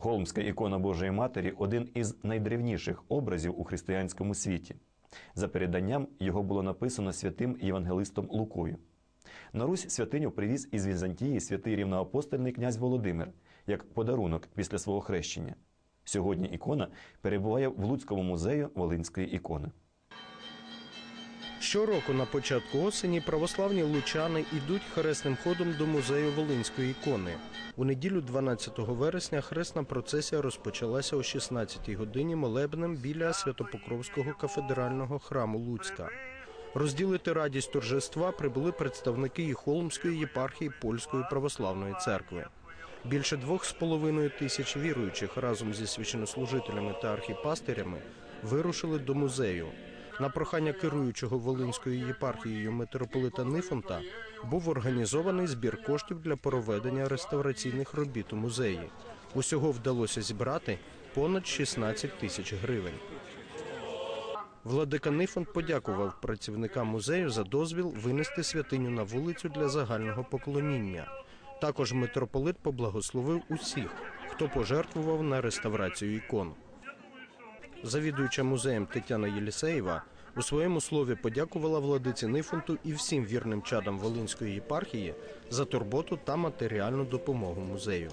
Холмська ікона Божої Матері один із найдревніших образів у християнському світі. За переданням його було написано святим євангелистом Лукою. На Русь святиню привіз із Візантії святий рівноапостольний князь Володимир як подарунок після свого хрещення. Сьогодні ікона перебуває в Луцькому музею Волинської ікони. Щороку на початку осені православні лучани йдуть хресним ходом до музею Волинської ікони. У неділю 12 вересня хресна процесія розпочалася о 16 годині молебнем біля Святопокровського кафедрального храму Луцька. Розділити радість торжества прибули представники і Холмської єпархії Польської православної церкви. Більше двох з половиною тисяч віруючих разом зі священнослужителями та архіпастирями вирушили до музею. На прохання керуючого Волинською єпархією митрополита Нифонта був організований збір коштів для проведення реставраційних робіт у музеї. Усього вдалося зібрати понад 16 тисяч гривень. Владика Нифонт подякував працівникам музею за дозвіл винести святиню на вулицю для загального поклоніння. Також митрополит поблагословив усіх, хто пожертвував на реставрацію ікон. Завідуюча музеєм Тетяна Єлісеєва у своєму слові подякувала владиці Нифонту і всім вірним чадам Волинської єпархії за турботу та матеріальну допомогу музею.